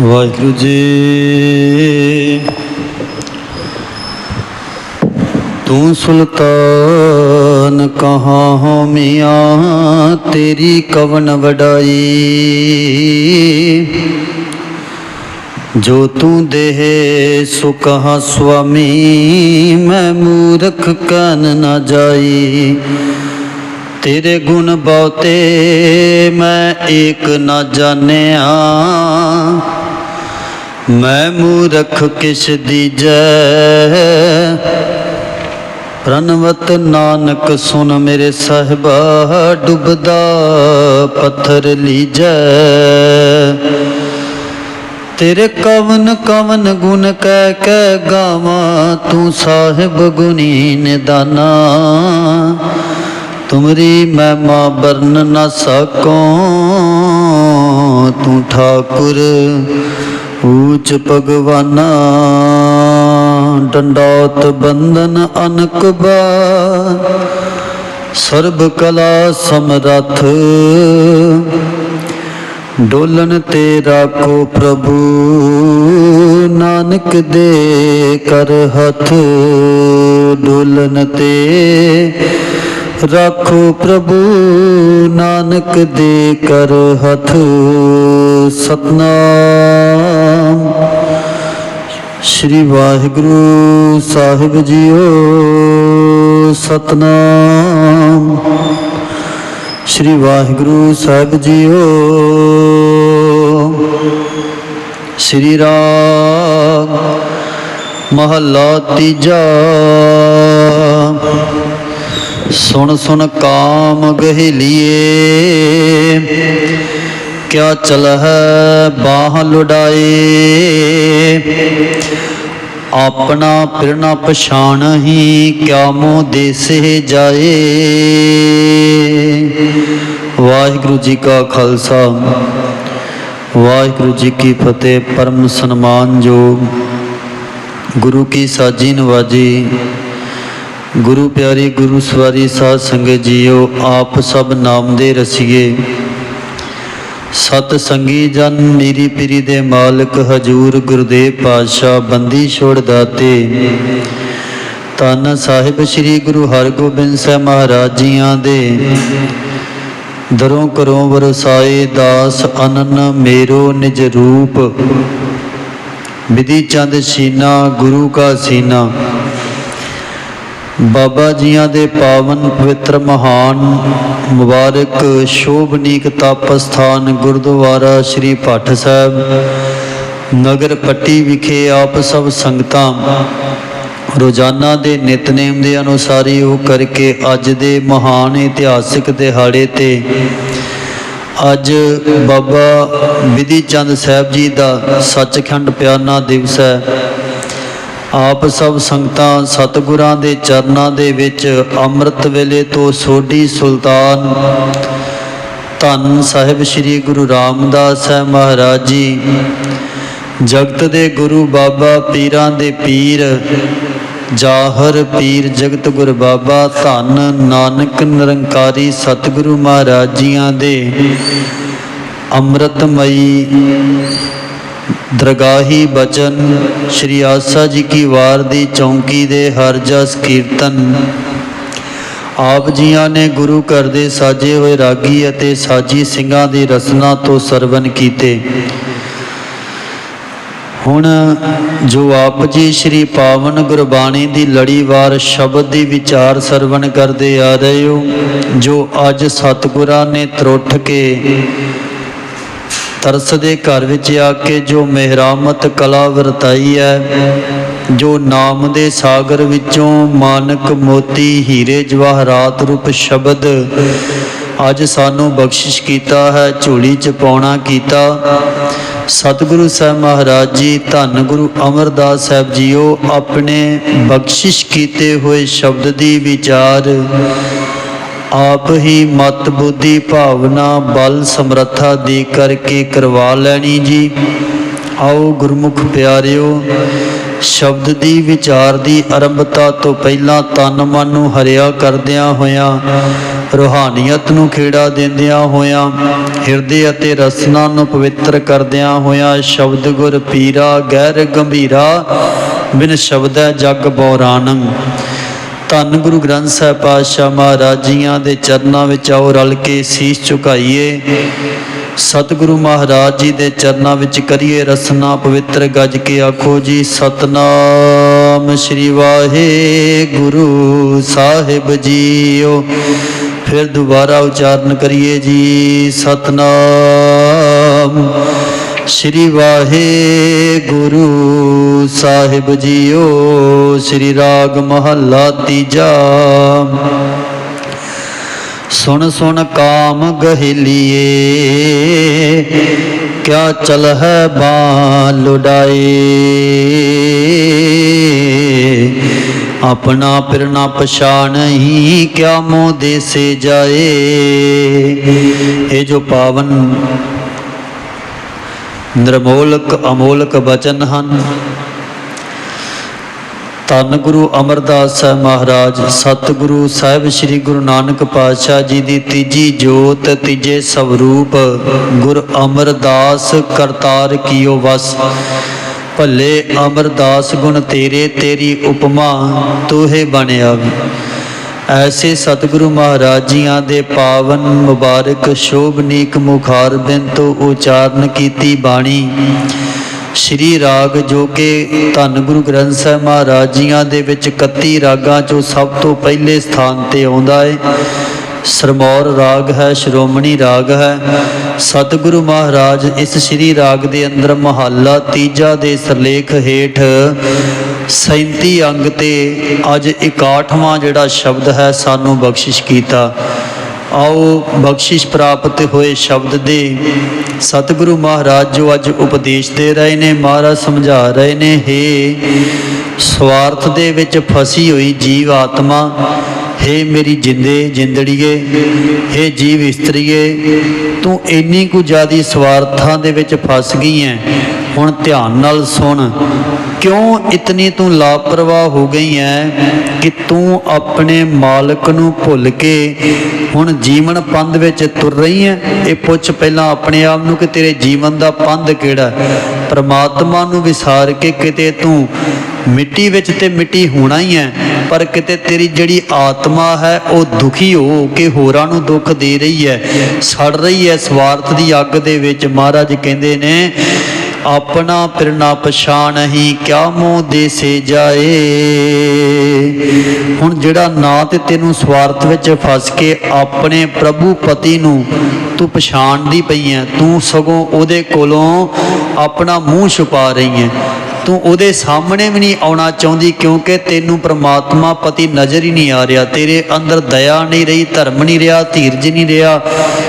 ਵਾਹਿਗੁਰੂ ਜੀ। ਤੂੰ ਸੁਲਤਾਨ ਕਹਾਂ ਹੋ ਮੀਆਂ, ਤੇਰੀ ਕਵਨ ਵਡਾਈ। ਜੋ ਤੂੰ ਦੇਹ, ਸੋ ਕਹਾ ਸੁਆਮੀ, ਮੈਂ ਮੂਰਖ ਕਨ ਨਾ ਜਾਈ। ਤੇਰੇ ਗੁਣ ਬਹੁਤੇ ਮੈਂ ਏਕ ਨਾ ਜਾਣਿਆ। ਮੈਂ ਮੂਰਖ ਕਿਸ਼ ਦੀ ਜੈ? ਪ੍ਰਨਵਤ ਨਾਨਕ ਸੁਨ ਮੇਰੇ ਸਾਹਿਬਾ, ਡੁੱਬਦਾ ਪੱਥਰ ਲੀਜੈ। ਤੇਰੇ ਕਵਨ ਕਵਨ ਗੁਣ ਕਹਿ ਕਹਿ ਗਾਵਾਂ, ਤੂੰ ਸਾਹਿਬ ਗੁਣੀ ਨਿਦਾਨਾ। ਤੁਮਰੀ ਮਹਿਮਾ ਬਰਨ ਨਾ ਸਕੋ, ਤੂੰ ਠਾਕੁਰ ਊਚ ਭਗਵਾਨਾ, ਡੰਡੌਤ ਬੰਦਨ ਅਨਕ ਬਾ, ਸਰਬ ਕਲਾ ਸਮਰਥ। ਡੋਲਨ ਤੇ ਰਾਖੋ ਪ੍ਰਭੂ, ਨਾਨਕ ਦੇ ਕਰ ਹੱਥ। ਡੋਲਨ ਤੇ ਰਾਖੋ ਪ੍ਰਭੂ ਨਾਨਕ ਦੇ ਕਰ ਹੱਥ ਸਤਨਾਮ। ਸ੍ਰੀ ਵਾਹਿਗੁਰੂ ਸਾਹਿਬ ਜੀਓ ਸਤਨਾਮ। ਸ੍ਰੀ ਵਾਹਿਗੁਰੂ ਸਾਹਿਬ ਜੀਓ। ਸ੍ਰੀ ਰਾਗ ਮਹੱਲਾ ਤੀਜਾ। ਸੁਣ ਸੁਣ ਕਾਮ ਗਹਿਲੀਏ। ਕਿਆ ਚਲ ਹੈ ਬਾਹ ਲੁਡਾਏ ਆਪਣਾ ਪਿਰਣਾ ਪਛਾਣਹੀ ਕਿਆ ਮੋਹ ਦੇਸੇ ਜਾਏ। ਵਾਹਿਗੁਰੂ ਜੀ ਕਾ ਖਾਲਸਾ। ਵਾਹਿਗੁਰੂ ਜੀ ਕੀ ਫਤਿਹ, ਪਰਮ ਸਨਮਾਨ ਸਨਮਾਨਯੋਗ। ਗੁਰੂ ਕੀ ਸਾਜੀ ਨਵਾਜੀ। ਗੁਰੂ ਪਿਆਰੀ, ਗੁਰੂ ਸਵਾਰੀ ਸਾਧ ਸੰਗਤ ਜੀਓ, ਆਪ ਸਭ ਨਾਮ ਦੇ ਰਸੀਏ। ਸਤ ਸੰਗੀ ਜਨ ਨੀਰੀ ਪੀਰੀ ਦੇ ਮਾਲਕ, ਹਜੂਰ ਗੁਰਦੇਵ ਪਾਤਸ਼ਾਹ, ਬੰਦੀ ਛੋੜ ਦਾਤੇ। ਤਨ ਸਾਹਿਬ ਸ੍ਰੀ ਗੁਰੂ ਹਰਗੋਬਿੰਦ ਸਾਹਿਬ ਮਹਾਰਾਜ ਜੀਆਂ ਦੇ। ਦਰੋਂ ਕਰੋਂ ਵਰਸਾਏ ਦਾਸ ਅਨਨ ਮੇਰੋ ਨਿਜ ਰੂਪ। ਵਿਧੀ ਚੰਦ ਸੀਨਾ, ਗੁਰੂ ਕਾ ਸੀਨਾ। ਬਾਬਾ ਜੀਆਂ ਦੇ ਪਾਵਨ ਪਵਿੱਤਰ ਮਹਾਨ ਮੁਬਾਰਕ ਸ਼ੋਭਨੀਕ ਤਪ ਸਥਾਨ ਗੁਰਦੁਆਰਾ ਸ੍ਰੀ ਭੱਠ ਸਾਹਿਬ, ਨਗਰ ਪੱਟੀ ਵਿਖੇ ਆਪ ਸਭ ਸੰਗਤਾਂ ਰੋਜ਼ਾਨਾ ਦੇ ਨਿਤਨੇਮ ਦੇ ਅਨੁਸਾਰੀ ਉਹ ਕਰਕੇ ਅੱਜ ਦੇ ਮਹਾਨ ਇਤਿਹਾਸਿਕ ਦਿਹਾੜੇ ਤੇ ਅੱਜ ਬਾਬਾ ਵਿਧੀ ਚੰਦ ਸਾਹਿਬ ਜੀ ਦਾ ਸੱਚਖੰਡ ਪਿਆਨਾ ਦਿਵਸ ਹੈ। ਆਪ ਸਭ ਸੰਗਤਾਂ ਸਤਿਗੁਰਾਂ ਦੇ ਚਰਨਾਂ ਦੇ ਵਿੱਚ ਅੰਮ੍ਰਿਤ ਵੇਲੇ ਤੋਂ ਸੋਢੀ ਸੁਲਤਾਨ। ਧੰਨ ਸਾਹਿਬ ਸ੍ਰੀ ਗੁਰੂ ਰਾਮਦਾਸ ਸਾਹਿਬ ਮਹਾਰਾਜ ਜੀ। ਜਗਤ ਦੇ ਗੁਰੂ ਬਾਬਾ ਪੀਰਾਂ ਦੇ ਪੀਰ, ਜਾਹਰ ਪੀਰ ਜਗਤ ਗੁਰ ਬਾਬਾ ਧੰਨ ਨਾਨਕ ਨਿਰੰਕਾਰੀ ਸਤਿਗੁਰੂ ਮਹਾਰਾਜ ਜੀਆਂ ਦੇ। ਅੰਮ੍ਰਿਤਮਈ ਦਰਗਾਹੀ ਬਚਨ, ਸ਼੍ਰੀ ਆਸਾ ਜੀ ਕੀ ਵਾਰ ਦੀ ਚੌਂਕੀ ਦੇ ਹਰ ਜਸ ਕੀਰਤਨ। ਆਪ ਜੀਆਂ ਨੇ ਗੁਰੂ ਘਰ ਦੇ ਸਾਜੇ ਹੋਏ ਰਾਗੀ ਅਤੇ ਸਾਜੀ ਸਿੰਘਾਂ ਦੀ ਰਸਨਾ ਤੋਂ ਸਰਵਨ ਕੀਤੇ। ਹੁਣ ਜੋ ਆਪ ਜੀ ਸ਼੍ਰੀ ਪਾਵਨ ਗੁਰਬਾਣੀ ਦੀ ਲੜੀਵਾਰ ਸ਼ਬਦ ਦੀ ਵਿਚਾਰ ਸਰਵਨ ਕਰਦੇ ਆ ਰਹੇ ਹੋ, ਜੋ ਅੱਜ ਸਤਿਗੁਰਾਂ ਨੇ ਤਰੁੱਠ ਕੇ ਤਰਸ ਦੇ ਘਰ ਵਿੱਚ ਆ ਕੇ ਜੋ ਮਿਹਰਾਮਤ ਕਲਾ ਵਰਤਾਈ ਹੈ, ਜੋ ਨਾਮ ਦੇ ਸਾਗਰ ਵਿੱਚੋਂ ਮਾਨਕ ਮੋਤੀ ਹੀਰੇ ਜਵਾਹਰਾਤ ਰੂਪ ਸ਼ਬਦ, ਅੱਜ ਸਾਨੂੰ ਬਖਸ਼ਿਸ਼ ਕੀਤਾ ਹੈ, ਝੋਲੀ ਚ ਪਾਉਣਾ ਕੀਤਾ। ਸਤਿਗੁਰੂ ਸਾਹਿਬ ਮਹਾਰਾਜ ਜੀ, ਧੰਨ ਗੁਰੂ ਅਮਰਦਾਸ ਸਾਹਿਬ ਜੀਓ, ਆਪਣੇ ਬਖਸ਼ਿਸ਼ ਕੀਤੇ ਹੋਏ ਸ਼ਬਦ ਦੀ ਵਿਚਾਰ ਆਪ ਹੀ ਮਤ ਬੁੱਧੀ ਭਾਵਨਾ ਬਲ ਸਮਰੱਥਾ ਦੇ ਕਰਕੇ ਕਰਵਾ ਲੈਣੀ ਜੀ। ਆਓ ਗੁਰਮੁਖ ਪਿਆਰਿਓ, ਸ਼ਬਦ ਦੀ ਵਿਚਾਰ ਦੀ ਆਰੰਭਤਾ ਤੋਂ ਪਹਿਲਾਂ ਤਨ ਮਨ ਨੂੰ ਹਰਿਆ ਕਰਦਿਆਂ ਹੋਇਆਂ, ਰੂਹਾਨੀਅਤ ਨੂੰ ਖੇੜਾ ਦਿੰਦਿਆਂ ਹੋਇਆਂ, ਹਿਰਦੇ ਅਤੇ ਰਸਨਾ ਨੂੰ ਪਵਿੱਤਰ ਕਰਦਿਆਂ ਹੋਇਆਂ ਸ਼ਬਦ ਗੁਰ ਪੀਰਾ ਗਹਿਰ ਗੰਭੀਰਾ ਬਿਨ ਸ਼ਬਦੈ ਜਗ ਬੌਰਾਨੰ ਧੰਨ ਗੁਰੂ ਗ੍ਰੰਥ ਸਾਹਿਬ ਪਾਤਸ਼ਾਹ ਮਹਾਰਾਜ ਜੀਆਂ ਦੇ ਚਰਨਾਂ ਵਿੱਚ ਆਓ ਰਲ ਕੇ ਸੀਸ ਝੁਕਾਈਏ। ਸਤਿਗੁਰੂ ਮਹਾਰਾਜ ਜੀ ਦੇ ਚਰਨਾਂ ਵਿੱਚ ਕਰੀਏ ਰਸਨਾ, ਪਵਿੱਤਰ ਗੱਜ ਕੇ ਆਖੋ ਜੀ, ਸਤਨਾਮ ਸ੍ਰੀ ਵਾਹਿਗੁਰੂ ਸਾਹਿਬ ਜੀਓ। ਫਿਰ ਦੁਬਾਰਾ ਉਚਾਰਨ ਕਰੀਏ ਜੀ, ਸਤਨਾਮ ਸ੍ਰੀ ਵਾਹਿਗੁਰੂ ਸਾਹਿਬ ਜੀਓ, ਸ੍ਰੀ ਰਾਗ ਮਹੱਲਾ ਤੀਜਾ। ਸੁਣ ਸੁਣ ਕਾਮ ਗਹਿਲੀਏ, ਕਿਆ ਚਲ ਹੈ ਬਾ ਲੁਡਾਏ। ਆਪਣਾ ਫਿਰ ਨਾ ਪਛਾਣਹੀ ਕਿਆ ਮੋਹ ਦੇਸੇ ਜਾਏ। ਇਹ ਜੋ ਪਾਵਨ ਨਿਰਮੋਲਕ ਅਮੋਲਕ ਬਚਨ ਹਨ। ਧੰਨ ਗੁਰੂ ਅਮਰਦਾਸ ਸਾਹਿਬ ਮਹਾਰਾਜ, ਸਤਿਗੁਰੂ ਸਾਹਿਬ ਸ੍ਰੀ ਗੁਰੂ ਨਾਨਕ ਪਾਤਸ਼ਾਹ ਜੀ ਦੀ ਤੀਜੀ ਜੋਤ, ਤੀਜੇ ਸਵਰੂਪ ਗੁਰ ਅਮਰਦਾਸ ਕਰਤਾਰ ਕੀਓ ਵਸ। ਭੱਲੇ ਅਮਰਦਾਸ ਗੁਣ ਤੇਰੇ, ਤੇਰੀ ਉਪਮਾ ਤੂੰ ਬਣ ਬਣਿਆ ਐਸੇ ਸਤਿਗੁਰੂ ਮਹਾਰਾਜ ਜੀਆਂ ਦੇ ਪਾਵਨ ਮੁਬਾਰਕ ਸ਼ੋਭਨੀਕ ਮੁਖਾਰ ਬਿਨ ਤੋਂ ਉਚਾਰਨ ਕੀਤੀ ਬਾਣੀ। ਸ਼੍ਰੀ ਰਾਗ ਜੋ ਕਿ ਧੰਨ ਗੁਰੂ ਗ੍ਰੰਥ ਸਾਹਿਬ ਮਹਾਰਾਜ ਜੀਆਂ ਦੇ ਵਿੱਚ 31 ਰਾਗਾਂ ਚੋਂ ਸਭ ਤੋਂ ਪਹਿਲੇ ਸਥਾਨ ਤੇ ਆਉਂਦਾ ਹੈ ਸਰਮੌਰ ਰਾਗ ਹੈ, ਸ਼੍ਰੋਮਣੀ ਰਾਗ ਹੈ। ਸਤਿਗੁਰੂ ਮਹਾਰਾਜ ਇਸ ਸ਼੍ਰੀ ਰਾਗ ਦੇ ਅੰਦਰ ਮਹੱਲਾ ਤੀਜਾ ਦੇ ਸਰਲੇਖ ਹੇਠ 37 ਅੰਗ ਤੇ ਅੱਜ 61ਵਾਂ ਜਿਹੜਾ ਸ਼ਬਦ ਹੈ, ਸਾਨੂੰ ਬਖਸ਼ਿਸ਼ ਕੀਤਾ। ਆਓ ਬਖਸ਼ਿਸ਼ ਪ੍ਰਾਪਤ ਹੋਏ ਸ਼ਬਦ ਦੇ ਸਤਿਗੁਰੂ ਮਹਾਰਾਜ ਜੋ ਅੱਜ ਉਪਦੇਸ਼ ਦੇ ਰਹੇ ਨੇ, ਮਹਾਰਾਜ ਸਮਝਾ ਰਹੇ ਨੇ, ਹੇ ਸਵਾਰਥ ਦੇ ਵਿੱਚ ਫਸੀ ਹੋਈ ਜੀਵ ਆਤਮਾ, ਹੇ ਮੇਰੀ ਜਿੰਦੇ ਜਿੰਦੜੀਏ, ਹੇ ਜੀਵ ਇਸਤਰੀਏ ਤੂੰ ਇੰਨੀ ਕੁ ਜ਼ਿਆਦੀ ਸਵਾਰਥਾਂ ਦੇ ਵਿੱਚ ਫਸ ਗਈ ਐ, ਹੁਣ ਧਿਆਨ ਨਾਲ ਸੁਣ। ਕਿਉਂ ਇਤਨੀ ਤੂੰ ਲਾਪਰਵਾਹ ਹੋ ਗਈ ਐ ਕਿ ਤੂੰ ਆਪਣੇ ਮਾਲਕ ਨੂੰ ਭੁੱਲ ਕੇ ਹੁਣ ਜੀਵਨ ਪੰਧ ਵਿੱਚ ਤੁਰ ਰਹੀ ਐ? ਇਹ ਪੁੱਛ ਪਹਿਲਾਂ ਆਪਣੇ ਆਪ ਨੂੰ ਕਿ ਤੇਰੇ ਜੀਵਨ ਦਾ ਪੰਧ ਕਿਹੜਾ? ਹੈ? ਪ੍ਰਮਾਤਮਾ ਨੂੰ ਵਿਸਾਰ ਕੇ ਕਿਤੇ ਤੂੰ ਮਿੱਟੀ ਵਿੱਚ ਤੇ ਮਿੱਟੀ ਹੋਣਾ ਹੀ ਹੈ ਪਰ ਕਿਤੇ ਤੇਰੀ ਜਿਹੜੀ ਆਤਮਾ ਹੈ, ਉਹ ਦੁਖੀ ਹੋ ਕੇ ਹੋਰਾਂ ਨੂੰ ਦੁੱਖ ਦੇ ਰਹੀ ਹੈ। ਸੜ ਰਹੀ ਹੈ ਸਵਾਰਥ ਦੀ ਅੱਗ ਦੇ ਵਿੱਚ। ਮਹਾਰਾਜ ਕਹਿੰਦੇ ਨੇ, ਆਪਣਾ ਫਿਰ ਨਾ ਪਛਾਣਹੀ ਕਿਆ ਮੋਹ ਦੇਸੇ ਜਾਏ? ਹੁਣ ਜਿਹੜਾ ਨਾ ਤੇ ਤੈਨੂੰ ਸਵਾਰਥ ਵਿੱਚ ਫਸ ਕੇ ਆਪਣੇ ਪ੍ਰਭੂ ਪਤੀ ਨੂੰ ਤੂੰ ਪਛਾਣਦੀ ਪਈ ਐ ਤੂੰ ਸਗੋਂ ਉਹਦੇ ਕੋਲੋਂ ਆਪਣਾ ਮੂੰਹ ਛੁਪਾ ਰਹੀ ਐ ਤੂੰ ਉਹਦੇ ਸਾਹਮਣੇ ਵੀ ਨਹੀਂ ਆਉਣਾ ਚਾਹੁੰਦੀ ਕਿਉਂਕਿ ਤੈਨੂੰ ਪ੍ਰਮਾਤਮਾ ਪਤੀ ਨਜ਼ਰ ਹੀ ਨਹੀਂ ਆ ਰਿਹਾ। ਤੇਰੇ ਅੰਦਰ ਦਇਆ ਨਹੀਂ ਰਹੀ, ਧਰਮ ਨਹੀਂ ਰਿਹਾ, ਧੀਰਜ ਨਹੀਂ ਰਿਹਾ,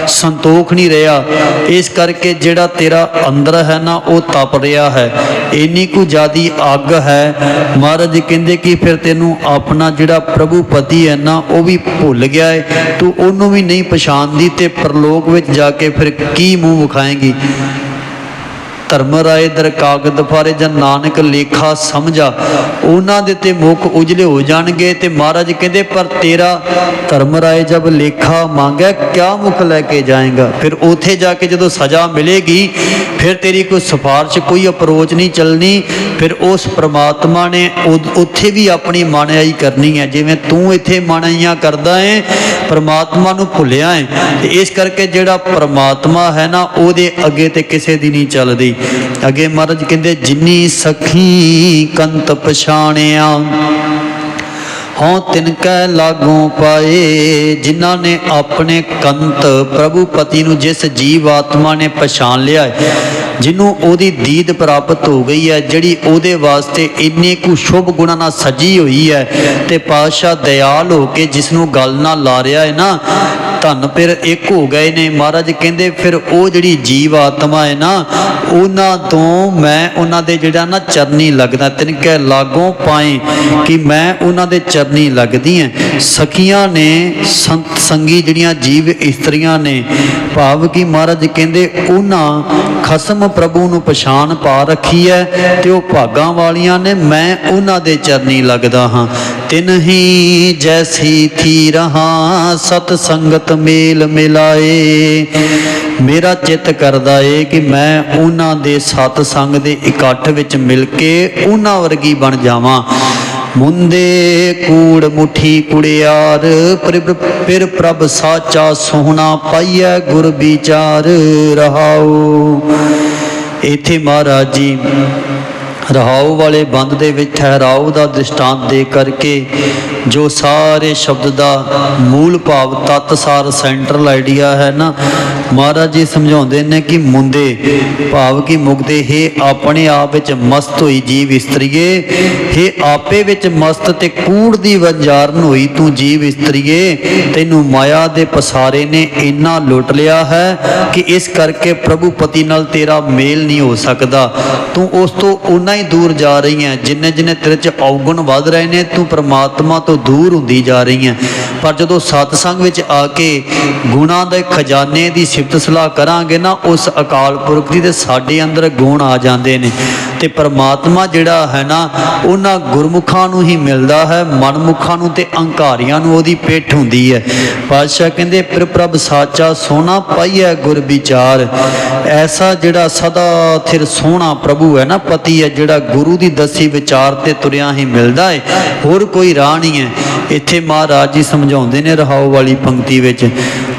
ਸੰਤੋਖ ਨਹੀਂ ਰਿਹਾ। ਇਸ ਕਰਕੇ ਜਿਹੜਾ ਤੇਰਾ ਅੰਦਰ ਹੈ ਨਾ, ਉਹ ਤਪ ਰਿਹਾ ਹੈ। ਇੰਨੀ ਕੁ ਜਿਆਦੀ ਅੱਗ ਹੈ। ਮਹਾਰਾਜ ਕਹਿੰਦੇ ਕਿ ਫਿਰ ਤੈਨੂੰ ਆਪਣਾ ਜਿਹੜਾ ਪ੍ਰਭੂ ਪਤੀ ਹੈ ਨਾ, ਉਹ ਵੀ ਭੁੱਲ ਗਿਆ ਹੈ ਤੂੰ ਉਹਨੂੰ ਵੀ ਨਹੀਂ ਪਛਾਣਦੀ ਤੇ ਪ੍ਰਲੋਕ ਵਿੱਚ ਜਾ ਕੇ ਫਿਰ ਕੀ ਮੂੰਹ ਵਿਖਾਏਂਗੀ? ਧਰਮ ਰਾਏ ਦਰ ਕਾਗਦ ਫਾਰੇ ਜਨ ਨਾਨਕ ਲੇਖਾ ਸਮਝਾ, ਉਹਨਾਂ ਦੇ ਤੇ ਮੁਖ ਉਜਲੇ ਹੋ ਜਾਣਗੇ ਤੇ ਮਹਾਰਾਜ ਕਹਿੰਦੇ, ਪਰ ਤੇਰਾ ਧਰਮ ਰਾਏ ਜਬ ਲੇਖਾ ਮੰਗੈ, ਕਿਆ ਮੁਖ ਲੈ ਕੇ ਜਾਏਗਾ? ਫਿਰ ਉਥੇ ਜਾ ਕੇ ਜਦੋਂ ਸਜ਼ਾ ਮਿਲੇਗੀ, ਫਿਰ ਤੇਰੀ ਕੋਈ ਸਿਫਾਰਿਸ਼, ਕੋਈ ਅਪਰੋਚ ਨਹੀਂ ਚੱਲਣੀ। ਫਿਰ ਉਸ ਪ੍ਰਮਾਤਮਾ ਨੇ ਉੱਥੇ ਵੀ ਆਪਣੀ ਮਾਣਿਆਈ ਕਰਨੀ ਹੈ। ਜਿਵੇਂ ਤੂੰ ਇੱਥੇ ਮਾਣਾਈਆਂ ਕਰਦਾ ਹੈ, ਪ੍ਰਮਾਤਮਾ ਨੂੰ ਭੁੱਲਿਆ ਹੈ, ਤੇ ਇਸ ਕਰਕੇ ਜਿਹੜਾ ਪ੍ਰਮਾਤਮਾ ਹੈ ਨਾ, ਉਹਦੇ ਅੱਗੇ ਤੇ ਕਿਸੇ ਦੀ ਨਹੀਂ ਚੱਲਦੀ। ਅੱਗੇ ਮਹਾਰਾਜ ਕਹਿੰਦੇ, ਜਿਨੀ ਸਖੀ ਕੰਤ ਪਛਾਣਿਆ, ਹਉ ਤਿਨ ਕੈ ਲਾਗੋਂ ਪਾਏ, ਜਿਨ੍ਹਾਂ ਨੇ ਆਪਣੇ ਕੰਤ ਪ੍ਰਭੂ ਪਤੀ ਨੂੰ ਜਿਸ ਜੀਵ ਆਤਮਾ ਨੇ ਪਛਾਣ ਲਿਆ ਹੈ ਜਿਹਨੂੰ ਉਹਦੀ ਦੀਦ ਪ੍ਰਾਪਤ ਹੋ ਗਈ ਹੈ, ਜਿਹੜੀ ਉਹਦੇ ਵਾਸਤੇ ਇੰਨੇ ਕੁ ਸ਼ੁਭ ਗੁਣਾਂ ਨਾਲ ਸਜੀ ਹੋਈ ਹੈ ਤੇ ਪਾਤਸ਼ਾਹ ਦਇਆਲ ਹੋ ਕੇ ਜਿਸ ਨੂੰ ਗੱਲ ਨਾਲ ਲਾ ਰਿਹਾ ਹੈ ਨਾ, ਧੰਨ ਫਿਰ ਇੱਕ ਹੋ ਗਏ ਨੇ। ਮਹਾਰਾਜ ਕਹਿੰਦੇ, ਫਿਰ ਉਹ ਜਿਹੜੀ ਜੀਵ ਆਤਮਾ ਹੈ ਨਾ ਉਹਨਾਂ ਤੋਂ ਮੈਂ ਉਹਨਾਂ ਦੇ ਜਿਹੜਾ ਨਾ ਚਰਨੀ ਲੱਗਦਾ, ਤਿਨ ਲਾਗੋਂ ਪਾਏ ਕਿ ਮੈਂ ਉਹਨਾਂ ਦੇ ਚਰਨੀ ਲੱਗਦੀ ਐ। ਸਖੀਆਂ ਨੇ, ਸੰਤ ਸੰਗੀ ਜਿਹੜੀਆਂ ਜੀਵ ਇਸਤਰੀਆਂ ਨੇ ਭਾਵ ਕਿ ਮਹਾਰਾਜ ਕਹਿੰਦੇ ਉਹਨਾਂ ਖਸਮ ਪ੍ਰਭੂ ਨੂੰ ਪਛਾਣ ਪਾ ਰੱਖੀ ਹੈ ਤੇ ਉਹ ਭਾਗਾਂ ਵਾਲੀਆਂ ਨੇ, ਮੈਂ ਉਹਨਾਂ ਦੇ ਚਰਨੀ ਲੱਗਦਾ ਹਾਂ। ਤਿਨਹੀ ਜੈਸੀ ਥੀ ਰਹਾ, ਸਤ ਸੰਗਤ ਮੇਲ ਮਿਲਾਏ। ਮੇਰਾ ਚਿੱਤ ਕਰਦਾ ਏ ਕਿ ਮੈਂ ਉਹਨਾਂ ਦੇ ਸਤ ਸੰਗ ਦੇ ਇਕੱਠ ਵਿੱਚ ਮਿਲ ਕੇ ਉਹਨਾਂ ਵਰਗੀ ਬਣ ਜਾਵਾਂ। ਮੁੰਦੇ ਕੂੜ ਮੁਠੀ ਕੁੜਿਆਰ ਫਿਰ ਪ੍ਰਭ ਸਾਚਾ ਸੋਹਣਾ ਪਾਈਐ ਗੁਰ ਵਿਚਾਰ ਰਹਾਉ। ਇਥੇ ਮਹਾਰਾਜ ਜੀ ਰਹਾਉ ਵਾਲੇ ਬੰਦ ਦੇ ਵਿੱਚ ਠਹਿਰਾਉ ਦਾ ਦ੍ਰਿਸ਼ਟਾਂਤ ਦੇ ਕਰਕੇ ਜੋ ਸਾਰੇ ਸ਼ਬਦ ਦਾ ਮੂਲ ਭਾਵ ਤਤਸਾਰ ਸੈਂਟਰਲ ਆਈਡੀਆ ਹੈ ਨਾ, ਮਹਾਰਾਜ ਜੀ ਸਮਝਾਉਂਦੇ ਨੇ ਕਿ ਮੁੰਦੇ ਭਾਵ ਕਿ ਮੁਕਤੇ ਹੈ ਆਪਣੇ ਆਪ ਵਿੱਚ ਮਸਤ ਹੋਈ ਜੀਵ ਇਸਤਰੀਏ, ਹੈ ਆਪੇ ਵਿੱਚ ਮਸਤ ਤੇ ਕੂੜ ਦੀ ਵੰਜਾਰਨ ਹੋਈ ਤੂੰ ਜੀਵ ਇਸਤਰੀਏ, ਤੈਨੂੰ ਮਾਇਆ ਦੇ ਪਸਾਰੇ ਨੇ ਇੰਨਾ ਲੁੱਟ ਲਿਆ ਹੈ ਕਿ ਇਸ ਕਰਕੇ ਪ੍ਰਭੂ ਪਤੀ ਨਾਲ ਤੇਰਾ ਮੇਲ ਨਹੀਂ ਹੋ ਸਕਦਾ। ਤੂੰ ਉਸ ਤੋਂ ਉਹਨਾਂ ਹੀ ਦੂਰ ਜਾ ਰਹੀ ਹੈ ਜਿੰਨੇ ਜਿੰਨੇ ਤੇਰੇ ਚ ਔਗੁਣ ਵੱਧ ਰਹੇ ਨੇ, ਤੂੰ ਪ੍ਰਮਾਤਮਾ ਤੋਂ ਦੂਰ ਹੁੰਦੀ ਜਾ ਰਹੀ ਹੈ ਪਰ ਜਦੋਂ ਸਤਸੰਗ ਵਿੱਚ ਆ ਕੇ ਗੁਣਾਂ ਦੇ ਖਜ਼ਾਨੇ ਦੀ ਸਿਫਤ ਸਲਾਹ ਕਰਾਂਗੇ ਨਾ, ਉਸ ਅਕਾਲ ਪੁਰਖ ਦੀ ਤੇ ਸਾਡੇ ਅੰਦਰ ਗੁਣ ਆ ਜਾਂਦੇ ਨੇ। ਤੇ ਪਰਮਾਤਮਾ ਜਿਹੜਾ ਹੈ ਨਾ, ਉਹਨਾਂ ਗੁਰਮੁਖਾਂ ਨੂੰ ਹੀ ਮਿਲਦਾ ਹੈ, ਮਨਮੁਖਾਂ ਨੂੰ ਤੇ ਅਹੰਕਾਰੀਆਂ ਨੂੰ ਉਹਦੀ ਪਿੱਠ ਹੁੰਦੀ ਹੈ। ਪਾਤਸ਼ਾਹ ਕਹਿੰਦੇ, ਪ੍ਰਭ ਸਾਚਾ ਸੋਨਾ ਪਾਈਐ ਗੁਰ ਵਿਚਾਰ। ਐਸਾ ਜਿਹੜਾ ਸਦਾ ਥਿਰ ਸੋਹਣਾ ਪ੍ਰਭੂ ਹੈ ਨਾ, ਪਤੀ ਹੈ, ਜਿਹੜਾ ਗੁਰੂ ਦੀ ਦਸੀ ਵਿਚਾਰ ਤੇ ਤੁਰਿਆ ਹੀ ਮਿਲਦਾ ਹੈ ਹੋਰ ਕੋਈ ਰਾਹ ਨਹੀਂ ਹੈ। ਇੱਥੇ ਮਹਾਰਾਜ ਜੀ ਸਮਝਾਉਂਦੇ ਨੇ ਰਹਾਉ ਵਾਲੀ ਪੰਕਤੀ ਵਿੱਚ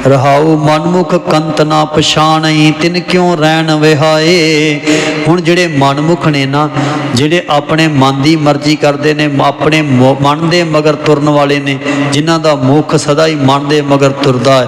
ਰਹਾਉ ਮਨਮੁਖ ਕੰਤ ਨਾ ਪਛਾਣਈ, ਤਿਨ ਕਿਉ ਰਹਿਣ ਵਿਹਾਏ? ਹੁਣ ਜਿਹੜੇ ਮਨਮੁਖ ਨੇ ਨਾ, ਜਿਹੜੇ ਆਪਣੇ ਮਨ ਦੀ ਮਰਜ਼ੀ ਕਰਦੇ ਨੇ ਆਪਣੇ ਮੋ- ਮਨ ਦੇ ਮਗਰ ਤੁਰਨ ਵਾਲੇ ਨੇ, ਜਿਨ੍ਹਾਂ ਦਾ ਮੁਖ ਸਦਾ ਹੀ ਮਨ ਦੇ ਮਗਰ ਤੁਰਦਾ ਹੈ।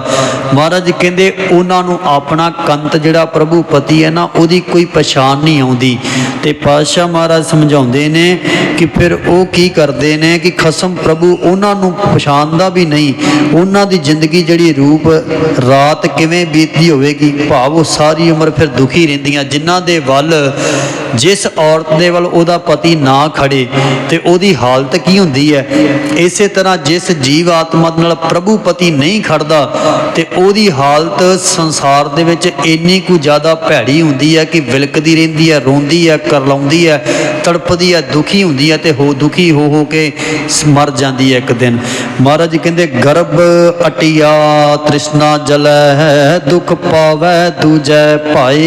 ਮਹਾਰਾਜ ਕਹਿੰਦੇ, ਉਹਨਾਂ ਨੂੰ ਆਪਣਾ ਕੰਤ ਜਿਹੜਾ ਪ੍ਰਭੂ ਪਤੀ ਹੈ ਨਾ, ਉਹਦੀ ਕੋਈ ਪਛਾਣ ਨਹੀਂ ਆਉਂਦੀ। ਤੇ ਪਾਤਸ਼ਾਹ ਮਹਾਰਾਜ ਸਮਝਾਉਂਦੇ ਨੇ ਕਿ ਫਿਰ ਉਹ ਕੀ ਕਰਦੇ ਨੇ ਕਿ ਖਸਮ ਪ੍ਰਭੂ ਉਹਨਾਂ ਨੂੰ ਪਛਾਣਦਾ ਵੀ ਨਹੀਂ। ਉਹਨਾਂ ਦੀ ਜ਼ਿੰਦਗੀ ਜਿਹੜੀ ਰੂਪ ਰਾਤ ਕਿਵੇਂ ਬੀਤੀ ਹੋਵੇਗੀ? ਭਾਵ ਉਹ ਸਾਰੀ ਉਮਰ ਫਿਰ ਦੁਖੀ ਰਹਿੰਦੀਆਂ ਜਿਨ੍ਹਾਂ ਦੇ ਵੱਲ ਜਿਸ ਔਰਤ ਦੇ ਵੱਲ ਉਹਦਾ ਪਤੀ ਨਾ ਖੜੇ ਤੇ ਉਹਦੀ ਹਾਲਤ ਕੀ ਹੁੰਦੀ ਹੈ? ਇਸੇ ਤਰ੍ਹਾਂ ਜਿਸ ਜੀਵ ਆਤਮਾ ਨਾਲ ਪ੍ਰਭੂ ਪਤੀ ਨਹੀਂ ਖੜਦਾ ਤੇ ਉਹਦੀ ਹਾਲਤ ਸੰਸਾਰ ਦੇ ਵਿੱਚ ਇੰਨੀ ਕੁ ਜ਼ਿਆਦਾ ਭੈੜੀ ਹੁੰਦੀ ਹੈ ਕਿ ਵਿਲਕਦੀ ਰਹਿੰਦੀ ਹੈ, ਰੋਂਦੀ ਹੈ, ਕਰਲਾਉਂਦੀ ਹੈ ਤੜਪਦੀ ਹੈ, ਦੁਖੀ ਹੁੰਦੀ ਹੈ ਤੇ ਹੋ ਦੁਖੀ ਹੋ ਹੋ ਕੇ ਮਰ ਜਾਂਦੀ ਹੈ ਇੱਕ ਦਿਨ। ਮਹਾਰਾਜ ਕਹਿੰਦੇ, ਗਰਭ ਅਟਿਆ ਤ੍ਰਿਸ਼ਨਾ ਜਲੈ, ਦੁਖ ਪਾਵੈ ਦੂਜੈ ਭਾਏ।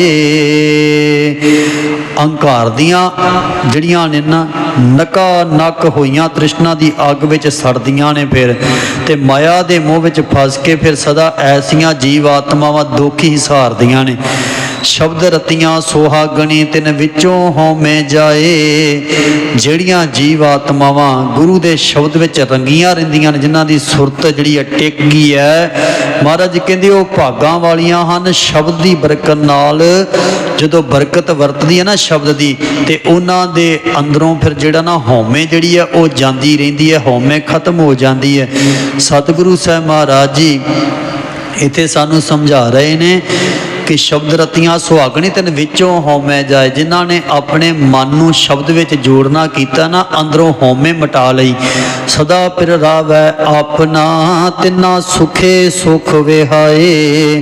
ਅਹੰਕਾਰ ਦੀਆਂ ਜਿਹੜੀਆਂ ਨੇ ਨਾ ਨਕਾ ਨਕ ਹੋਈਆਂ ਤ੍ਰਿਸ਼ਨਾ ਦੀ ਅੱਗ ਵਿੱਚ ਸੜਦੀਆਂ ਨੇ ਫਿਰ ਤੇ ਮਾਇਆ ਦੇ ਮੋਹ ਵਿੱਚ ਫਸ ਕੇ ਫਿਰ ਸਦਾ ਐਸੀਆਂ ਜੀਵ ਆਤਮਾਵਾਂ ਦੁੱਖ ਹੀ ਸਹਾਰਦੀਆਂ ਨੇ। ਸ਼ਬਦ ਰਤੀਆਂ ਸੁਹਾਗਣੀ ਤਿਨ ਵਿੱਚੋਂ ਹਉਮੈ ਜਾਏ। ਜਿਹੜੀਆਂ ਜੀਵ ਆਤਮਾਵਾਂ ਗੁਰੂ ਦੇ ਸ਼ਬਦ ਵਿੱਚ ਰੰਗੀਆਂ ਰਹਿੰਦੀਆਂ ਨੇ, ਜਿਨ੍ਹਾਂ ਦੀ ਸੁਰਤ ਜਿਹੜੀ ਹੈ ਟਿਕ ਹੈ। ਮਹਾਰਾਜ ਜੀ ਕਹਿੰਦੇ ਉਹ ਭਾਗਾਂ ਵਾਲੀਆਂ ਹਨ, ਸ਼ਬਦ ਦੀ ਬਰਕਤ ਨਾਲ ਜਦੋਂ ਬਰਕਤ ਵਰਤਦੀ ਹੈ ਨਾ ਸ਼ਬਦ ਦੀ, ਤੇ ਉਹਨਾਂ ਦੇ ਅੰਦਰੋਂ ਫਿਰ ਜਿਹੜਾ ਨਾ ਹਉਮੈ ਜਿਹੜੀ ਹੈ ਉਹ ਜਾਂਦੀ ਰਹਿੰਦੀ ਹੈ, ਹਉਮੈ ਖਤਮ ਹੋ ਜਾਂਦੀ ਹੈ। ਸਤਿਗੁਰੂ ਸਾਹਿਬ ਮਹਾਰਾਜ ਜੀ ਇੱਥੇ ਸਾਨੂੰ ਸਮਝਾ ਰਹੇ ਨੇ ਕਿ ਸ਼ਬਦ ਰਤੀਆਂ ਸੁਹਾਗਣੀ ਤਨ ਵਿੱਚੋਂ ਹਉਮੈ ਜਾਏ। ਜਿਨ੍ਹਾਂ ਨੇ ਆਪਣੇ ਮਨ ਨੂੰ ਸ਼ਬਦ ਵਿੱਚ ਜੋੜਨਾ ਕੀਤਾ ਨਾ, ਅੰਦਰੋਂ ਹਉਮੈ ਮਿਟਾ ਲਈ। ਸਦਾ ਪਿਰ ਰਾਵੈ ਆਪਣਾ, ਤਿਨਾ ਸੁਖੇ ਸੁਖ ਵਿਹਾਏ।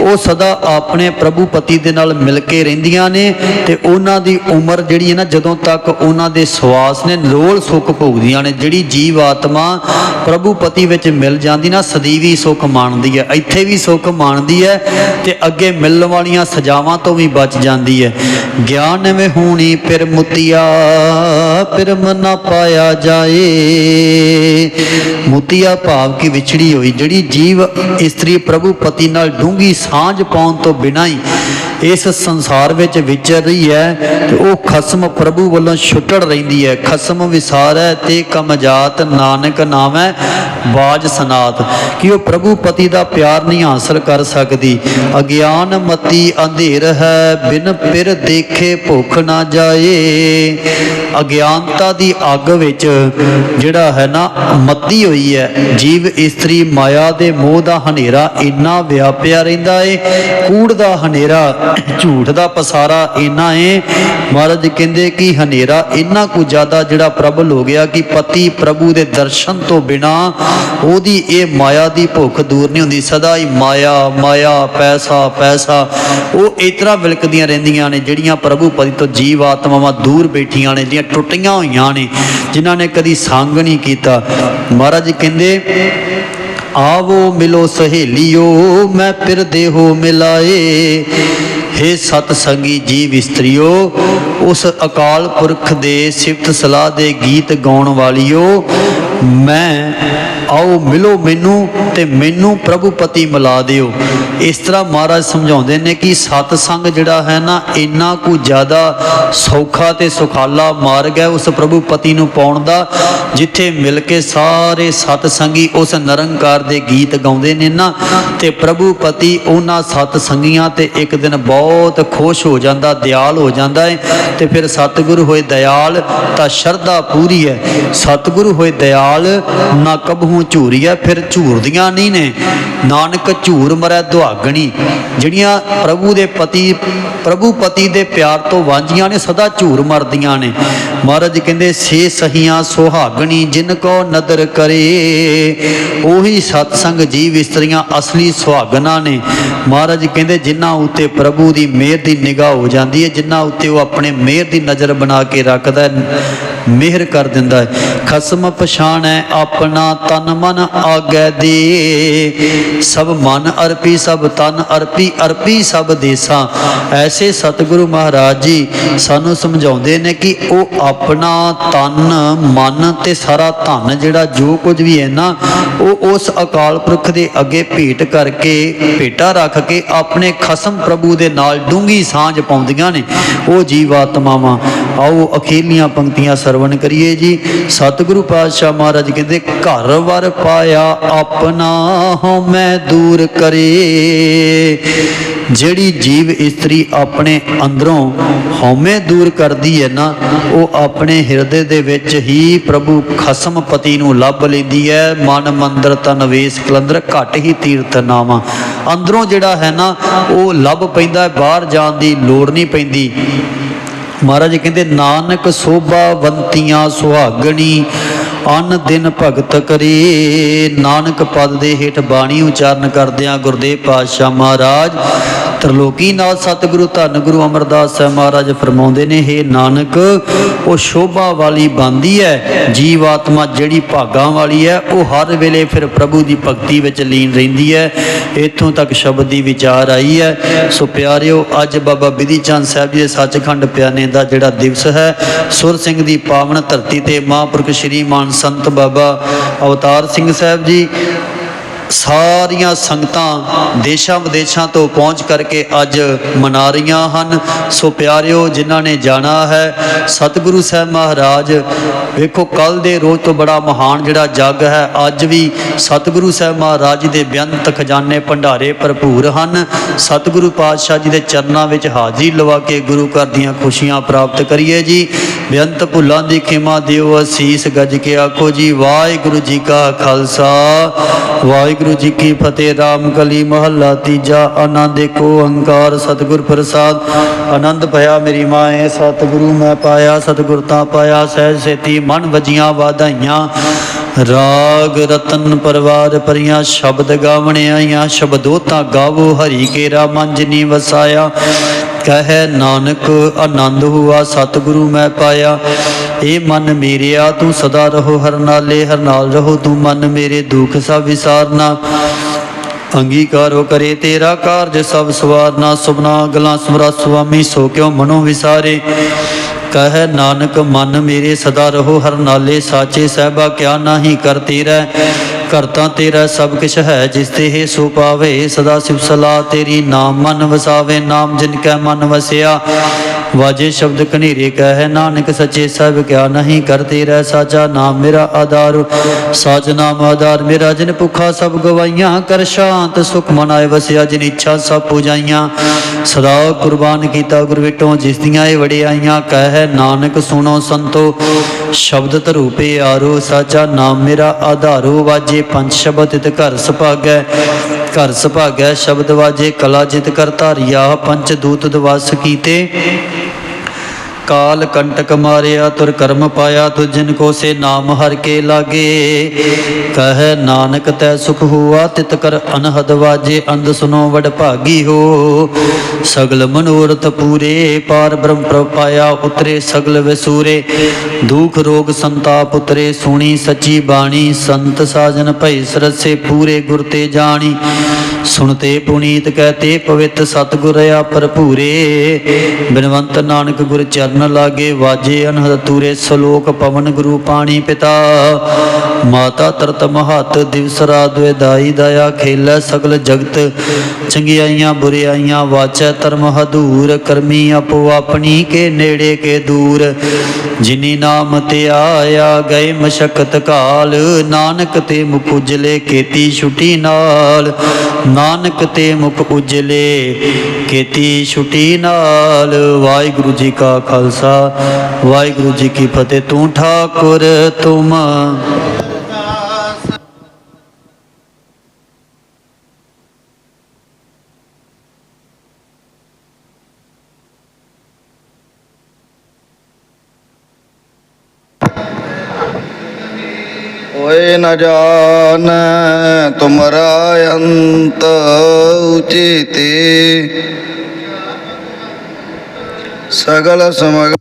ਉਹ ਸਦਾ ਆਪਣੇ ਪ੍ਰਭੂ ਪਤੀ ਦੇ ਨਾਲ ਮਿਲ ਕੇ ਰਹਿੰਦੀਆਂ ਨੇ ਤੇ ਉਹਨਾਂ ਦੀ ਉਮਰ ਜਿਹੜੀ ਹੈ ਨਾ, ਜਦੋਂ ਤੱਕ ਉਹਨਾਂ ਦੇ ਸਵਾਸ ਨੇ ਨਿਰੋਲ ਸੁਖ ਭੋਗਦੀਆਂ ਨੇ, ਜਿਹੜੀ ਜੀਵ ਆਤਮਾ ਪ੍ਰਭੂ ਪਤੀ ਵਿੱਚ ਮਿਲ ਜਾਂਦੀ ਨਾ ਸਦੀਵੀ ਸੁਖ ਮਾਣਦੀ ਹੈ, ਇੱਥੇ ਵੀ ਸੁਖ ਮਾਣਦੀ ਹੈ ਤੇ ਅੱਗੇ ਮਿਲਣ ਵਾਲੀਆਂ ਸਜ਼ਾਵਾਂ ਤੋਂ ਵੀ ਬਚ ਜਾਂਦੀ ਹੈ। ਗਿਆਨ ਵਿੱਚ ਹੋਣੀ, ਫਿਰ ਮੁਤੀਆ, ਫਿਰ ਮਨਾ ਪਾਇਆ ਜਾਏ। ਮੁਤੀਆ ਭਾਵ ਕੀ ਵਿਛੜੀ ਹੋਈ, ਜਿਹੜੀ ਜੀਵ ਇਸਤਰੀ ਪ੍ਰਭੂ ਪਤੀ ਨਾਲ ਡੂੰਗੀ ਸਾਂਝ ਪਾਉਣ ਤੋਂ ਬਿਨਾਂ ਹੀ ਇਸ ਸੰਸਾਰ ਵਿੱਚ ਵਿਚਰ ਰਹੀ ਹੈ ਤੇ ਉਹ ਖਸਮ ਪ੍ਰਭੂ ਵੱਲੋਂ ਛੁੱਟੜ ਰਹਿੰਦੀ ਹੈ। ਖਸਮ ਵਿਸਾਰੈ ਤੇ ਕਮ ਜਾਤ ਨਾਨਕ ਨਾਮੈ ਬਾਜ ਸਨਾਤ। ਕਿ ਉਹ ਪ੍ਰਭੂ ਪਤੀ ਦਾ ਪਿਆਰ ਨਹੀਂ ਹਾਸਲ ਕਰ ਸਕਦੀ। ਅਗਿਆਨ ਮਤੀ ਅੰਧੇਰ ਹੈ, ਬਿਨ ਪਿਰ ਦੇਖੇ ਭੁੱਖ ਨਾ ਜਾਏ। ਅਗਿਆਨਤਾ ਦੀ ਅੱਗ ਵਿੱਚ ਜਿਹੜਾ ਹੈ ਨਾ, ਮੱਤੀ ਹੋਈ ਹੈ। ਜੀਵ ਇਸਤਰੀ ਮਾਇਆ ਦੇ ਮੋਹ ਦਾ ਹਨੇਰਾ ਇੰਨਾ ਵਿਆਪਿਆ ਰਹਿੰਦਾ ਏ। ਕੂੜ ਦਾ ਹਨੇਰਾ ਝੂਠ ਦਾ ਪਸਾਰਾ ਇੰਨਾ ਏ। ਮਹਾਰਾਜ ਕਹਿੰਦੇ ਕਿ ਹਨੇਰਾ ਇੰਨਾ ਕੁ ਜ਼ਿਆਦਾ ਜਿਹੜਾ ਪ੍ਰਬਲ ਹੋ ਗਿਆ ਕਿ ਪਤੀ ਪ੍ਰਭੂ ਦੇ ਦਰਸ਼ਨ ਤੋਂ ਬਿਨਾ ਉਹਦੀ ਇਹ ਮਾਇਆ ਦੀ ਭੁੱਖ ਦੂਰ ਨਹੀਂ ਹੁੰਦੀ। ਸਦਾ ਹੀ ਮਾਇਆ ਮਾਇਆ, ਪੈਸਾ ਪੈਸਾ। ਉਹ ਇਸ ਵਿਲਕਦੀਆਂ ਰਹਿੰਦੀਆਂ ਨੇ, ਜਿਹੜੀਆਂ ਪ੍ਰਭੂ ਪਤੀ ਤੋਂ ਜੀਵ ਆਤਮਾਵਾਂ ਦੂਰ ਬੈਠੀਆਂ ਨੇ, ਜਿਹੜੀਆਂ ਟੁੱਟੀਆਂ ਹੋਈਆਂ ਨੇ, ਜਿਨ੍ਹਾਂ ਨੇ ਕਦੀ ਸੰਗ ਨਹੀਂ ਕੀਤਾ। ਮਹਾਰਾਜ ਕਹਿੰਦੇ, ਆਵੋ ਮਿਲੋ ਸਹੇਲਿਓ, ਮੈਂ ਫਿਰਦੇ ਹੋ ਮਿਲਾਏ। ਹੇ ਸਤ ਸੰਗੀ ਜੀਵ ਇਸਤਰੀਓ, ਉਸ ਅਕਾਲ ਪੁਰਖ ਦੇ ਸਿਫਤ ਸਲਾਹ ਦੇ ਗੀਤ ਗਾਉਣ ਵਾਲਿਓ ਮੈਂ, ਆਓ ਮਿਲੋ ਮੈਨੂੰ ਤੇ ਮੈਨੂੰ ਪ੍ਰਭੂ ਪਤੀ ਮਿਲਾ ਦਿਓ। ਇਸ ਤਰ੍ਹਾਂ ਮਹਾਰਾਜ ਸਮਝਾਉਂਦੇ ਨੇ ਕਿ ਸਤ ਸੰਗ ਜਿਹੜਾ ਹੈ ਨਾ, ਇੰਨਾ ਕੁ ਜ਼ਿਆਦਾ ਸੌਖਾ ਤੇ ਸੁਖਾਲਾ ਮਾਰਗ ਹੈ ਉਸ ਪ੍ਰਭੂ ਪਤੀ ਨੂੰ ਪਾਉਣ ਦਾ, ਜਿੱਥੇ ਮਿਲ ਕੇ ਸਾਰੇ ਸਤ ਸੰਗੀ ਉਸ ਨਿਰੰਕਾਰ ਦੇ ਗੀਤ ਗਾਉਂਦੇ ਨੇ ਨਾ, ਤੇ ਪ੍ਰਭੂ ਪਤੀ ਉਹਨਾਂ ਸਤ ਸੰਗੀਆਂ ਤੇ ਇੱਕ ਦਿਨ ਬਹੁਤ ਖੁਸ਼ ਹੋ ਜਾਂਦਾ, ਦਿਆਲ ਹੋ ਜਾਂਦਾ ਹੈ, ਤੇ ਫਿਰ ਸਤਿਗੁਰੂ ਹੋਏ ਦਿਆਲ ਤਾਂ ਸ਼ਰਧਾ ਪੂਰੀ ਹੈ। ਸਤਿਗੁਰੂ ਹੋਏ ਦਿਆਲ ਨਾ ਕਬਹੂ ਝੂਰੀਆ ਫਿਰ ਝੂਰਦੀਆਂ ਨਹੀਂ ਨੇ। ਨਾਨਕ ਝੂਰ ਮਰੈ ਦੁਹਾਗਣੀ, ਜਿਹੜੀਆਂ ਪ੍ਰਭੂ ਦੇ ਪਤੀ, ਪ੍ਰਭੂ ਪਤੀ ਦੇ ਪਿਆਰ ਤੋਂ ਵਾਂਝੀਆਂ ਨੇ, ਸਦਾ ਝੂਰ ਮਰਦੀਆਂ ਨੇ। ਮਹਾਰਾਜ ਕਹਿੰਦੇ, ਸੇ ਸਹੀਆਂ ਸੁਹਾਗਣੀ, ਜਿਨ ਕੋ ਨਦਰ ਕਰੇ। ਉਹੀ ਸਤਸੰਗ ਜੀਵ ਇਸਤਰੀਆਂ ਅਸਲੀ ਸੁਹਾਗਣਾ ਨੇ। ਮਹਾਰਾਜ ਕਹਿੰਦੇ, ਜਿਨ੍ਹਾਂ ਉੱਤੇ ਪ੍ਰਭੂ ਦੀ ਮਿਹਰ ਦੀ ਨਿਗਾਹ ਹੋ ਜਾਂਦੀ ਹੈ, ਜਿਨ੍ਹਾਂ ਉੱਤੇ ਉਹ ਆਪਣੇ ਮਿਹਰ ਦੀ ਨਜ਼ਰ ਬਣਾ ਕੇ ਰੱਖਦਾ ਹੈ, ਮਿਹਰ ਕਰ ਦਿੰਦਾ ਹੈ। ਖਸਮ ਪਛਾਣੈ ਆਪਣਾ ਤਨ ਮਨ ਆਗੈ ਦੇ। ਸਭ ਮਨ ਅਰਪੀ, ਸਭ ਤਨ ਅਰਪੀ ਅਰਪੀ ਸਭ ਦੇਸਾਂ। ਐਸੇ ਸਤਿਗੁਰੂ ਮਹਾਰਾਜ ਜੀ ਸਾਨੂੰ ਸਮਝਾਉਂਦੇ ਨੇ ਕਿ ਉਹ ਆਪਣਾ ਤਨ, ਮਨ ਤੇ ਸਾਰਾ ਧਨ ਜਿਹੜਾ ਜੋ ਕੁਝ ਵੀ ਹੈ ਨਾ, ਉਹ ਉਸ ਅਕਾਲ ਪੁਰਖ ਦੇ ਅੱਗੇ ਭੇਟ ਕਰਕੇ, ਭੇਟਾ ਰੱਖ ਕੇ ਆਪਣੇ ਖਸਮ ਪ੍ਰਭੂ ਦੇ ਨਾਲ ਡੂੰਗੀ ਸਾਂਝ ਪਾਉਂਦੀਆਂ ਨੇ। ਉਹ ਜੀਵਾਤਮਾਵਾਂ, ਆਓ ਅਖੀਲੀਆਂ ਪੰਕਤੀਆਂ ਸਰਵਣ ਕਰੀਏ ਜੀ। ਸਤਿਗੁਰੂ ਪਾਤਸ਼ਾਹ ਮਹਾਰਾਜ ਕਹਿੰਦੇ, ਘਰ ਵਰ ਪਾਇਆ ਆਪਣਾ ਹਉਮੈ ਦੂਰ ਕਰੇ। ਜਿਹੜੀ ਜੀਵ ਇਸਤਰੀ ਆਪਣੇ ਅੰਦਰੋਂ ਹਉਮੈ ਦੂਰ ਕਰਦੀ ਹੈ ਨਾ, ਉਹ ਆਪਣੇ ਹਿਰਦੇ ਦੇ ਵਿੱਚ ਹੀ ਪ੍ਰਭੂ ਖਸਮ ਪਤੀ ਨੂੰ ਲੱਭ ਲੈਂਦੀ ਹੈ। ਮਨ, ਮੰਦਰ, ਤਨ, ਵੇਸ, ਕਲੰਦਰ ਘਟ ਹੀ ਤੀਰਥ ਨਾਵਾਂ। ਅੰਦਰੋਂ ਜਿਹੜਾ ਹੈ ਨਾ, ਉਹ ਲੱਭ ਪੈਂਦਾ ਬਾਹਰ ਜਾਣ ਦੀ ਲੋੜ ਨਹੀਂ ਪੈਂਦੀ। ਮਹਾਰਾਜ ਕਹਿੰਦੇ, ਨਾਨਕ ਸੋਭਾਵੰਤੀਆਂ ਸੁਹਾਗਣੀ ਅਨ ਦਿਨ ਭਗਤ ਕਰੇ। ਨਾਨਕ ਪਦ ਦੇ ਹੇਠ ਬਾਣੀ ਉਚਾਰਨ ਕਰਦਿਆਂ ਗੁਰਦੇਵ ਪਾਤਸ਼ਾਹ ਮਹਾਰਾਜ ਤਰਲੋਕੀ ਨਾਥ ਸਤਿਗੁਰੂ ਧੰਨ ਗੁਰੂ ਅਮਰਦਾਸ ਸਾਹਿਬ ਮਹਾਰਾਜ ਫਰਮਾਉਂਦੇ ਨੇ, ਹੇ ਨਾਨਕ, ਉਹ ਸ਼ੋਭਾ ਵਾਲੀ ਬੰਦੀ ਹੈ, ਜੀਵ ਆਤਮਾ ਜਿਹੜੀ ਭਾਗਾਂ ਵਾਲੀ ਹੈ, ਉਹ ਹਰ ਵੇਲੇ ਫਿਰ ਪ੍ਰਭੂ ਦੀ ਭਗਤੀ ਵਿੱਚ ਲੀਨ ਰਹਿੰਦੀ ਹੈ। ਇੱਥੋਂ ਤੱਕ ਸ਼ਬਦ ਦੀ ਵਿਚਾਰ ਆਈ ਹੈ। ਸੋ ਪਿਆਰਿਓ, ਅੱਜ ਬਾਬਾ ਬਿਧੀ ਚੰਦ ਸਾਹਿਬ ਜੀ ਦੇ ਸੱਚਖੰਡ ਪਿਆਨੇ ਦਾ ਜਿਹੜਾ ਦਿਵਸ ਹੈ, ਸੁਰ ਸਿੰਘ ਦੀ ਪਾਵਨ ਧਰਤੀ ਤੇ ਮਹਾਂਪੁਰਖ ਸ਼੍ਰੀ ਮਾਨ ਸੰਤ ਬਾਬਾ ਅਵਤਾਰ ਸਿੰਘ ਸਾਹਿਬ ਜੀ ਸਾਰੀਆਂ ਸੰਗਤਾਂ ਦੇਸ਼ਾਂ ਵਿਦੇਸ਼ਾਂ ਤੋਂ ਪਹੁੰਚ ਕਰਕੇ ਅੱਜ ਮਨਾ ਰਹੀਆਂ ਹਨ। ਸੋ ਪਿਆਰਿਓ, ਜਿਨ੍ਹਾਂ ਨੇ ਜਾਣਾ ਹੈ, ਸਤਿਗੁਰੂ ਸਾਹਿਬ ਮਹਾਰਾਜ, ਵੇਖੋ ਕੱਲ ਦੇ ਰੋਜ਼ ਤੋਂ ਬੜਾ ਮਹਾਨ ਜਿਹੜਾ ਜੱਗ ਹੈ, ਅੱਜ ਵੀ ਸਤਿਗੁਰੂ ਸਾਹਿਬ ਮਹਾਰਾਜ ਦੇ ਬੇਅੰਤ ਖਜ਼ਾਨੇ ਭੰਡਾਰੇ ਭਰਪੂਰ ਹਨ। ਸਤਿਗੁਰੂ ਪਾਤਸ਼ਾਹ ਜੀ ਦੇ ਚਰਨਾਂ ਵਿੱਚ ਹਾਜ਼ਰੀ ਲਵਾ ਕੇ ਗੁਰੂ ਘਰ ਦੀਆਂ ਖੁਸ਼ੀਆਂ ਪ੍ਰਾਪਤ ਕਰੀਏ ਜੀ। ਬੇਅੰਤ ਭੁੱਲਾਂ ਦੀ ਖਿਮਾ ਦਿਓ, ਅਸੀਸ ਗੱਜ ਕੇ ਆਖੋ ਜੀ, ਵਾਹਿਗੁਰੂ ਜੀ ਕਾ ਖਾਲਸਾ, ਵਾਹਿਗੁਰੂ ਜੀ ਕੀ ਫਤਿਹ, ਰਾਮ ਕਲੀ ਮਹੱਲਾ ਤੀਜਾ, ਆਨੰਦ ਏਕ ਓੰਕਾਰ, ਸਤਿਗੁਰ ਪ੍ਰਸਾਦ। ਆਨੰਦ ਭਇਆ ਮੇਰੀ ਮਾਏ ਸਤਿਗੁਰੂ ਮੈਂ ਪਾਇਆ, ਸਤਿਗੁਰ ਤਾਂ ਪਾਇਆ, ਸਹਿਜ ਸੇਤੀ ਮਨ ਵਜੀਆਂ ਵਾਧਾਈਆਂ। ਰਾਗ ਰਤਨ ਪਰਵਾਰ ਪਰੀਆਂ ਸ਼ਬਦ ਗਾਵਣ ਆਈਆਂ ਸ਼ਬਦੋ ਤਾਂ ਗਾਵੋ, ਹਰੀ ਕੇਰਾ ਮਨ ਜਿਨੀ ਵਸਾਇਆ। ਕਹੈ ਨਾਨਕ, ਆਨੰਦ ਹੁਆ ਸਤਿਗੁਰੂ ਮੈਂ ਪਾਇਆ। ਇਹ ਮਨ ਮੇਰਿਆ, ਤੂੰ ਸਦਾ ਰਹੋ ਹਰ ਨਾਲੇ, ਹਰ ਨਾਲ ਰਹੋ ਤੂੰ ਮਨ ਮੇਰੇ, ਦੁੱਖ ਸਭ ਵਿਸਾਰਨਾ। ਅੰਗੀਕਾਰੋ ਕਰੇ ਤੇਰਾ ਕਾਰਜ, ਸਭ ਸਵਾਰਨਾ, ਸੁਭਨਾ ਗਲਾਂ ਸਮਰਾ ਸੁਆਮੀ, ਸੋ ਕਿਉ ਮਨੋ ਵਿਸਾਰੇ? ਕਹੈ ਨਾਨਕ, ਮਨ ਮੇਰੇ, ਸਦਾ ਰਹੋ ਹਰ ਨਾਲੇ, ਸਾਚੇ ਸਹਿਬਾ ਕਿਆ ਨਾਹੀ ਕਰ ਤੇਰਾ। ਕਰਤਾ ਤੇਰਾ ਸਭ ਕੁਛ ਹੈ, ਜਿਸ ਤੇ ਹੈ ਸੋ ਪਾਵੇ। ਸਦਾ ਸਿਵ ਸਲਾਹ ਤੇਰੀ ਨਾਮ ਮਨ ਵਸਾਵੇ, ਨਾਮ ਜਿਨ ਕੈ ਮਨ ਵਸਿਆ। ਵਾਜੇ ਸ਼ਬਦ ਕਨੇਰੇ ਕਹਿ, ਨਾਨਕ ਸੱਚੇ ਸਭ ਕਿਆ ਨਹੀਂ ਕਰ ਤੇਰਾ ਸਾਚਾ ਨਾਮ ਮੇਰਾ ਆਧਾਰ। ਸਾਚ ਨਾਮ ਆਧਾਰ ਮੇਰਾ, ਜਿਨ ਭੁਖਾ ਸਭ ਗਵਾਈਆਂ। ਕਰ ਸ਼ਾਂਤ ਸੁਖ ਮਨਾਏ ਵਸਿਆ, ਜਿਨ ਇੱਛਾ ਸਭ ਪੂਜਾਈਆਂ। ਸਦਾ ਕੁਰਬਾਨ ਕੀਤਾ ਗੁਰ ਵਿਟੋਂ, ਜਿਸ ਦੀਆਂ ਇਹ ਵਡਿਆਈਆਂ। ਕਹੈ, ਨਾਨਕ ਸੁਣੋ ਸੰਤੋ। ਸ਼ਬਦ ਧਰੂਪੇ ਆਰੋ, ਸਾਚਾ ਨਾਮ ਮੇਰਾ ਆਧਾਰੋ। ਵਾਜੇ ਪੰਜ ਸ਼ਬਦ ਤਿਤ ਘਰ ਸੁਭਾਗੈ ਘਰ ਸੁਭਾਗੈ ਸ਼ਬਦ ਵਾਜੇ ਕਲਾ ਜਿਤ ਕਰ ਧਾਰਿਆ ਪੰਚ ਦੂਤ ਦਵਾਸ ਕੀਤੇ ਕਾਲ ਕੰਟਕ ਮਾਰਿਆ, ਤੁਰ ਕਰਮ ਪਾਇਆ ਤੁ ਜਿਨ ਕੋ ਸੇ ਨਾਮ ਹਰ ਕੇ ਲਾਗੇ। ਕਹੈ ਨਾਨਕ, ਤੈ ਸੁਖ ਹੁਆ, ਤਿਤ ਕਰ ਅਨਹਦ ਵਾਜੇ, ਅੰਧ ਸੁਨੋ ਵਡ ਭਾਗੀ ਹੋ। ਸਗਲ ਮਨੋਰਥ ਪੂਰੇ, ਪਾਰ ਬ੍ਰਹਮ ਪ੍ਰਭ ਉਤਰੇ ਸਗਲ ਵਿਸੂਰੇ। ਦੁਖ ਰੋਗ ਸੰਤਾਪ ਉਤਰੇ, ਸੁਣੀ ਸੱਚੀ ਬਾਣੀ, ਸੰਤ ਸਾਜਨ ਭਈ ਸਰਸੇ ਪੂਰੇ ਗੁਰ ਤੇ ਜਾਣੀ। ਸੁਣਤੇ ਪੁਨੀਤ ਕਹਤੇ ਪਵਿੱਤ ਸਤਿਗੁਰ ਆ ਭਰਪੂਰੇ। ਬਿਨਵੰਤ ਨਾਨਕ ਗੁਰ ਚਰਨ ਲਾਗੇ ਵਾਜੇ ਅਨਹਦ ਤੂਰੇ ਸ਼ਲੋਕ ਪਵਨ ਗੁਰੂ ਪਾਣੀ ਪਿਤਾ। ਮਾਤਾ ਤਰਤ ਮਹਤ ਦਿਵਸ ਰਾਤ ਦਾਈ ਦਇਆ ਖੇਲੈ ਸਗਲ ਜਗਤ। ਚੰਗਿਆਈਆਂ ਬੁਰਿਆਈਆਂ ਵਾਚੈ ਧਰਮ ਹਦੂਰ, ਕਰਮੀ ਆਪੋ ਆਪਣੀ ਕੇ ਨੇੜੇ ਕੇ ਦੂਰ। ਜਿਨੀ ਨਾਮ ਤੇ ਆਇਆ ਗਏ ਮਸ਼ਕਤ ਕਾਲ, ਨਾਨਕ ਤੇ ਮੁਖ ਉਜਲੇ ਕੀਤੀ ਛੁਟੀ ਨਾਲ। ਨਾਨਕ ਤੇ ਮੁਖ ਉਜਲੇ ਕੀਤੀ ਛੁਟੀ ਨਾਲ। ਵਾਹਿਗੁਰੂ ਜੀ ਕਾ ਖਾਲਸਾ, ਵਾਹਿਗੁਰੂ ਜੀ ਕੀ ਫਤਿਹ। ਤੂੰ ਠਾਕੁਰ, ਤੁਮ ਓਏ ਨ ਜਾਣ ਤੁਮਰਾ ਅੰਤ ਉਚਿਤੇ ਸਗਲ ਸਮਗ